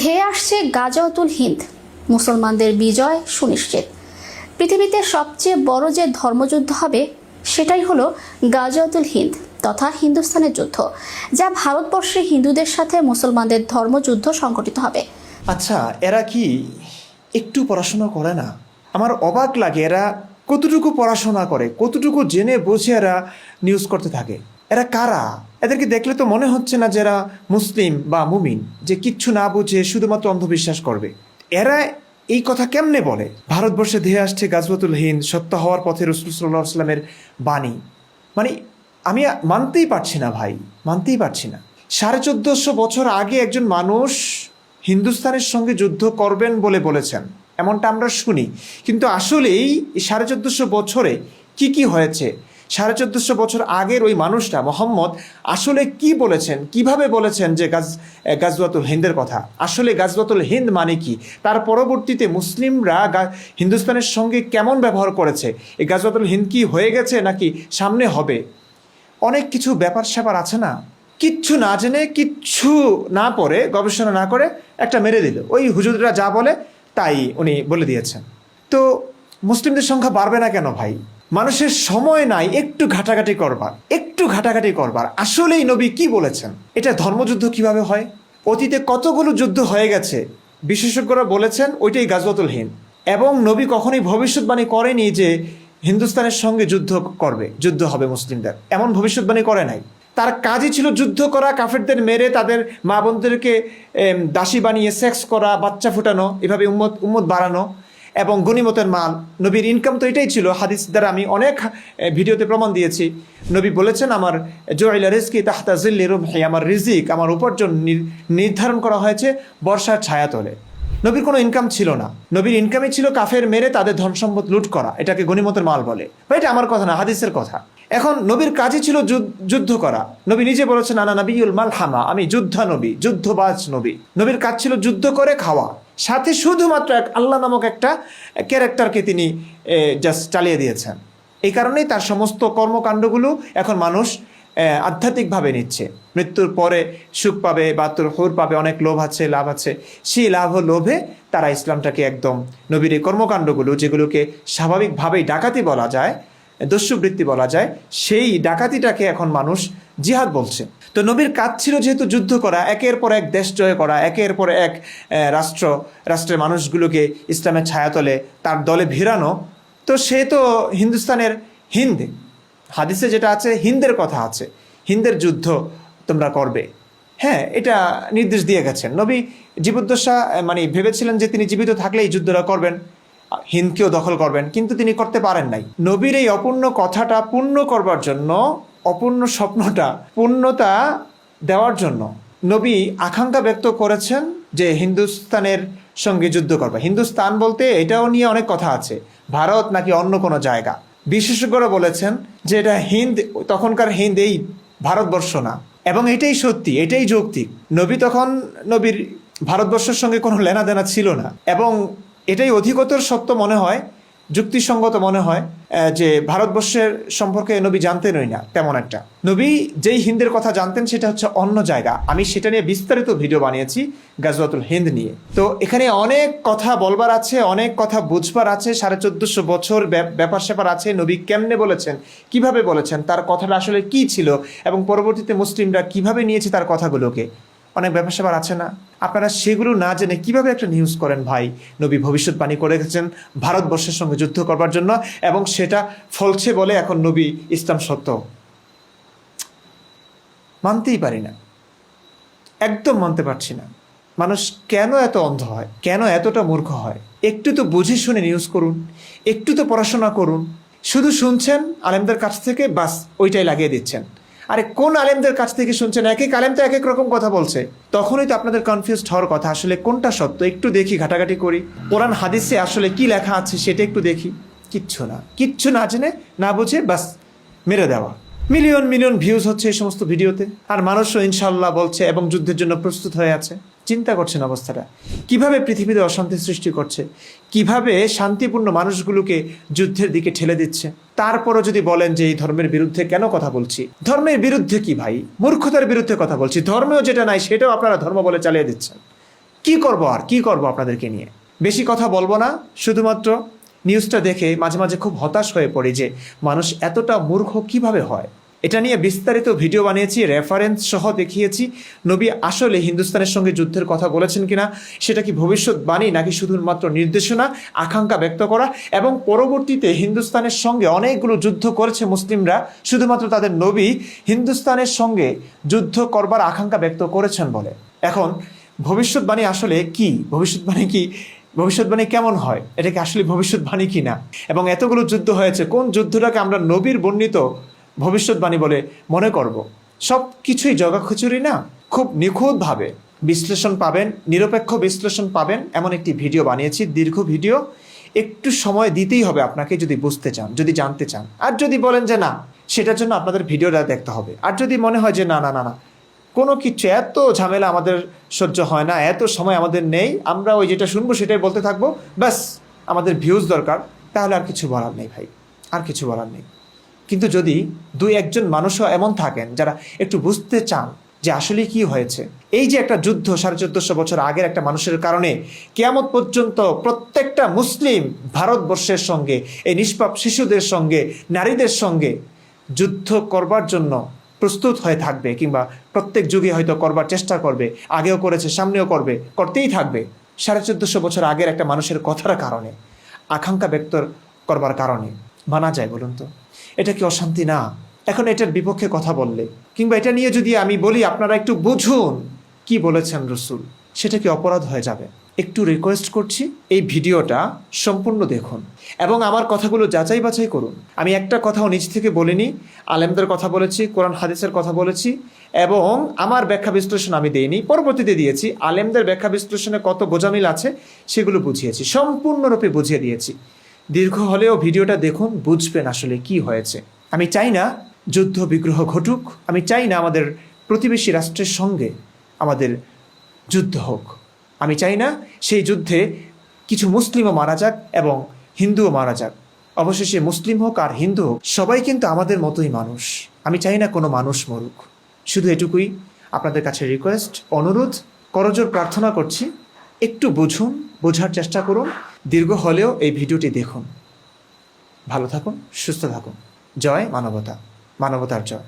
ধেয়ে আসছে গাজাউতুল হিন্দ। মুসলমানদের বিজয় সুনিশ্চিত। পৃথিবীতে সবচেয়ে বড় যে ধর্মযুদ্ধ হবে, সেটাই হলো গাজাউতুল হিন্দ তথা হিন্দুস্তানের যুদ্ধ, যা ভারতবর্ষে হিন্দুদের সাথে মুসলমানদের ধর্মযুদ্ধ সংঘটিত হবে। আচ্ছা এরা কি একটু পড়াশোনা করে না? আমার অবাক লাগে, এরা কতটুকু পড়াশোনা করে, কতটুকু জেনে বুঝে এরা নিউজ করতে থাকে? এরা কারা? এদেরকে দেখলে তো মনে হচ্ছে না যারা মুসলিম বা মুমিন, যে কিচ্ছু না বুঝে শুধুমাত্র অন্ধবিশ্বাস করবে। এরা এই কথা কেমনে বলে? ভারতবর্ষে ধেয়ে আসছে গাজওয়াতুল হিন্দ, সত্য হওয়ার পথে রসুল বাণী। মানে আমি মানতেই পারছি না ভাই, মানতেই পারছি না। সাড়ে চোদ্দশো বছর আগে একজন মানুষ হিন্দুস্তানের সঙ্গে যুদ্ধ করবেন বলে বলেছেন, এমনটা আমরা শুনি। কিন্তু আসলেই সাড়ে চোদ্দশো বছরে কি কি হয়েছে? সাড়ে চোদ্দশো বছর আগের ওই মানুষটা, মোহাম্মদ, আসলে কি বলেছেন? কীভাবে বলেছেন যে গাজ গাজওয়াতুল হিন্দের কথা? আসলে গাজওয়াতুল হিন্দ মানে কি? তার পরবর্তীতে মুসলিমরা হিন্দুস্তানের সঙ্গে কেমন ব্যবহার করেছে? এই গাজওয়াতুল হিন্দ কি হয়ে গেছে নাকি সামনে হবে? অনেক কিছু ব্যাপার স্যাপার আছে না? কিচ্ছু না জেনে, কিচ্ছু না পড়ে, গবেষণা না করে একটা মেরে দিল। ওই হুজুররা যা বলে, তাই উনি বলে দিয়েছেন। তো মুসলিমদের সংখ্যা বাড়বে না কেন ভাই? মানুষের সময় নাই, একটু ঘাটাঘাটি করবার, একটু ঘাটাঘাটি করবার। আসলেই নবী কি বলেছেন? এটা ধর্মযুদ্ধ কীভাবে হয়? অতীতে কতগুলো যুদ্ধ হয়ে গেছে? বিশেষজ্ঞরা বলেছেন ওইটাই গাজওয়াতুল এবং নবী কখনোই ভবিষ্যৎবাণী করেনি যে হিন্দুস্তানের সঙ্গে যুদ্ধ করবে, যুদ্ধ হবে মুসলিমদের। এমন ভবিষ্যৎবাণী করে নাই। তার কাজই ছিল যুদ্ধ করা, কাফেরদের মেরে তাদের মা বোনদেরকে দাসী বানিয়ে সেক্স করা, বাচ্চা ফুটানো, এভাবে উম্মত উম্মত বাড়ানো। এবং গনিমতের মাল নবীর ইনকাম তো এটাই ছিল। হাদিস দ্বারা আমি অনেক ভিডিওতে প্রমাণ দিয়েছি। নবী বলেছেন, আমার জয়লা রিজকি তাহতা জিল্লি রুমহি আমার রিজিক, আমার উপার্জন নির্ধারণ করা হয়েছে বর্ষার ছায়াতলে নবীর কোনো ইনকাম ছিল না। নবীর ইনকামই ছিল কাফের মেরে তাদের ধন সম্পদ লুট করা। এটাকে গনিমতের মাল বলে। বা এটা আমার কথা না, হাদিসের কথা। এখন নবীর কাজই ছিল যুদ্ধ- করা। নবী নিজে বলেছেন, আনা নবীল মাল হামা আমি যুদ্ধা নবী যুদ্ধবাজ নবী। নবীর কাজ ছিল যুদ্ধ করে খাওয়া। সাথে শুধুমাত্র এক আল্লাহ নামক একটা ক্যারেক্টারকে তিনি জাস্ট চালিয়ে দিয়েছেন। এই কারণেই তার সমস্ত কর্মকাণ্ডগুলো এখন মানুষ আধ্যাত্মিকভাবে নিচ্ছে। মৃত্যুর পরে সুখ পাবে বা তোর হুর পাবে, অনেক লোভ আছে, লাভ আছে। সেই লাভ লোভে তারা ইসলামটাকে একদম নবীর এই কর্মকাণ্ডগুলো, যেগুলোকে স্বাভাবিকভাবেই ডাকাতি বলা যায় দস্যুবৃত্তি বলা যায়, সেই ডাকাতিটাকে এখন মানুষ জিহাদ বলছে। তো নবীর কাজ ছিল যেহেতু যুদ্ধ করা, একের পর এক দেশ জয় করা, একের পর এক রাষ্ট্র, রাষ্ট্রের মানুষগুলোকে ইসলামের ছায়াতলে তার দলে ভিড়ানো, তো সে তো হিন্দুস্তানের হিন্দ। হাদিসে যেটা আছে, হিন্দের কথা আছে, হিন্দের যুদ্ধ তোমরা করবে। হ্যাঁ এটা নির্দেশ দিয়ে গেছেন। নবী জীবদ্দশা মানে ভেবেছিলেন যে তিনি জীবিত থাকলেই যুদ্ধটা করবেন। হিন্দকেও দখল করবেন, কিন্তু তিনি করতে পারেন নাই। নবীর এই অপূর্ণ কথাটা পূর্ণ করবার জন্য, অপূর্ণ স্বপ্নটা পূর্ণতা দেওয়ার জন্য নবী আকাঙ্ক্ষা ব্যক্ত করেছেন যে হিন্দুস্তানের সঙ্গে যুদ্ধ করবে। হিন্দুস্তান বলতে এটাও নিয়ে অনেক কথা আছে। ভারত নাকি অন্য কোনো জায়গা। বিশেষজ্ঞরা বলেছেন যে এটা হিন্দ, তখনকার হিন্দ এই ভারতবর্ষ না। এবং এটাই সত্যি, এটাই যৌক্তিক। নবী তখন নবীর ভারতবর্ষের সঙ্গে কোনো লেনাদেনা ছিল না। এবং এটাই অধিকতর সত্য মনে হয়, যুক্তিসঙ্গত মনে হয় যে ভারতবর্ষের সম্পর্কে নবী জানতেনই না, তেমন একটা। নবী যেই হিন্দের কথা জানতেন সেটা হচ্ছে অন্য জায়গা। আমি সেটা নিয়ে বিস্তারিত ভিডিও বানিয়েছি গাজওয়াতুল হিন্দ নিয়ে। তো এখানে অনেক কথা বলবার আছে, অনেক কথা বুঝবার আছে, সাড়ে চোদ্দশো বছর ব্যাপ- ব্যাপার স্যাপার আছে, নবী কেমনে বলেছেন, কীভাবে বলেছেন, তার কথাটা আসলে কি ছিল, এবং পরবর্তীতে মুসলিমরা কীভাবে নিয়েছে তার কথাগুলোকে। অনেক ব্যাপার স্যাপার আছে না। আপনারা সেগুলো না জেনে কীভাবে একটা নিউজ করেন ভাই? নবী ভবিষ্যৎবাণী করে গেছেন ভারতবর্ষের সঙ্গে যুদ্ধ করবার জন্য এবং সেটা ফলছে বলে এখন নবী ইসলাম সত্য। মানতেই পারি না। একদম মানতে পারছি না। মানুষ কেন এত অন্ধ হয়? কেন এতটা মূর্খ হয়? একটু তো বুঝে শুনে নিউজ করুন, একটু তো পড়াশোনা করুন। শুধু শুনছেন আলেমদের কাছ থেকে, বাস ওইটাই লাগিয়ে দিচ্ছেন। আরে কোন আলেমদের কাছ থেকে শুনছেন? এক এক আলেম তো এক এক রকম কথা বলছে। তখনই তো আপনাদের কনফিউজড হওয়ার কথা। আসলে কোনটা সত্য? একটু দেখি, ঘাটাঘাটি করি। কোরআন, হাদিসে আসলে কি লেখা আছে সেটা একটু দেখি। কিচ্ছু না। কিচ্ছু না জেনে, না বুঝে বাস মেরে দেওয়া। মিলিয়ন মিলিয়ন ভিউজ হচ্ছে এই সমস্ত ভিডিওতে আর মানুষও ইনশাল্লাহ বলছে এবং যুদ্ধের জন্য প্রস্তুত হয়ে আছে। চিন্তা করছেন অবস্থাটা। কীভাবে পৃথিবীতে অশান্তি সৃষ্টি করছে? কীভাবে শান্তিপূর্ণ মানুষগুলোকে যুদ্ধের দিকে ঠেলে দিচ্ছে? তারপরও যদি বলেন যে এই ধর্মের বিরুদ্ধে কেন কথা বলছি? ধর্মের বিরুদ্ধে কি ভাই? মূর্খতার বিরুদ্ধে কথা বলছি। ধর্মেও যেটা নাই, সেটাও আপনারা ধর্ম বলে চালিয়ে দিচ্ছেন। কি করব আর? কি করব আপনাদেরকে নিয়ে? বেশি কথা বলব না। শুধুমাত্র নিউজটা দেখে মাঝে মাঝে খুব হতাশ হয়ে পড়ি যে মানুষ এতটা মূর্খ কীভাবে হয়? এটা নিয়ে বিস্তারিত ভিডিও বানিয়েছি রেফারেন্স সহ দেখিয়েছি। নবী আসলে হিন্দুস্তানের সঙ্গে যুদ্ধের কথা বলেছেন কিনা, সেটা কি ভবিষ্যৎবাণী নাকি শুধুমাত্র নির্দেশনা, আকাঙ্ক্ষা ব্যক্ত করা? এবং পরবর্তীতে হিন্দুস্তানের সঙ্গে অনেকগুলো যুদ্ধ করেছে মুসলিমরা, শুধুমাত্র তাদের নবী হিন্দুস্তানের সঙ্গে যুদ্ধ করবার আকাঙ্ক্ষা ব্যক্ত করেছেন বলে। এখন, ভবিষ্যৎবাণী আসলে কি? ভবিষ্যৎবাণী কি? ভবিষ্যৎবাণী কেমন হয়? এটা কি আসলে ভবিষ্যৎবাণী কি না এবং এতগুলো যুদ্ধ হয়েছে, কোন যুদ্ধটাকে আমরা নবীর বর্ণিত ভবিষ্যৎবাণী বলে মনে করব। সব কিছুই জগাখুচুরি না, খুব নিখুঁতভাবে বিশ্লেষণ পাবেন, নিরপেক্ষ বিশ্লেষণ পাবেন, এমন একটি ভিডিও বানিয়েছি, দীর্ঘ ভিডিও। একটু সময় দিতেই হবে আপনাকে যদি বুঝতে চান, যদি জানতে চান। আর যদি বলেন যে না, সেটার জন্য আপনাদের ভিডিওটা দেখতে হবে। আর যদি মনে হয় যে না না না না, কোনো কিছু এত ঝামেলা আমাদের সহ্য হয় না, এত সময় আমাদের নেই, আমরা ওই যেটা শুনব সেটাই বলতে থাকব, ব্যাস, আমাদের ভিউজ দরকার। তাহলে আর কিছু বলার নেই ভাই, আর কিছু বলার নেই। কিন্তু যদি দুই একজন মানুষও এমন থাকেন যারা একটু বুঝতে চান যে আসলে কি হয়েছে, এই যে একটা যুদ্ধ সাড়ে চোদ্দশো বছর আগের একটা মানুষের কারণে কেয়ামত পর্যন্ত প্রত্যেকটা মুসলিম ভারতবর্ষের সঙ্গে, এই নিষ্পাপ শিশুদের সঙ্গে, নারীদের সঙ্গে যুদ্ধ করবার জন্য প্রস্তুত হয়ে থাকবে কিংবা প্রত্যেক যুগে হয়তো করবার চেষ্টা করবে, আগেও করেছে, সামনেও করবে, করতেই থাকবে সাড়ে চোদ্দশো বছর আগের একটা মানুষের কথার কারণে, আকাঙ্ক্ষা ব্যক্ত করবার কারণে। মানা যায় বলুন তো। এটা কি অশান্তি? না। এখন এটার বিপক্ষে কথা বললে। কিংবা এটা নিয়ে যদি আমি বলি, আপনারা একটু বুঝুন কি বলেছেন রসুল। সেটা কি অপরাধ হয়ে যাবে? একটু রিকোয়েস্ট করছি, এই ভিডিওটা সম্পূর্ণ দেখুন এবং আমার কথাগুলো যাচাই বাছাই করুন। আমি একটা কথাও নিজ থেকে বলিনি, আলেমদের কথা বলেছি, কোরআন হাদিসের কথা বলেছি এবং আমার ব্যাখ্যা বিশ্লেষণ আমি দেইনি, পরবর্তীতে দিয়েছি। আলেমদের ব্যাখ্যা বিশ্লেষণে কত বোঝামিল আছে সেগুলো বুঝিয়েছি, সম্পূর্ণরূপে বুঝিয়ে দিয়েছি। দীর্ঘ হলেও ভিডিওটা দেখুন, বুঝবেন আসলে কি হয়েছে। আমি চাই না যুদ্ধ বিগ্রহ ঘটুক, আমি চাই না আমাদের প্রতিবেশী রাষ্ট্রের সঙ্গে আমাদের যুদ্ধ হোক। আমি চাই না সেই যুদ্ধে কিছু মুসলিমও মারা যাক এবং হিন্দুও মারা যাক। অবশেষে মুসলিম হোক আর হিন্দু হোক, সবাই কিন্তু আমাদের মতোই মানুষ। আমি চাই না কোনো মানুষ মরুক। শুধু এটুকুই আপনাদের কাছে রিকোয়েস্ট অনুরোধ, করজোর প্রার্থনা করছি। একটু বুঝুন, বোঝার চেষ্টা করুন, দীর্ঘ হলেও এই ভিডিওটি দেখুন। ভালো থাকুন, সুস্থ থাকুন। জয় মানবতা, মানবতার জয়।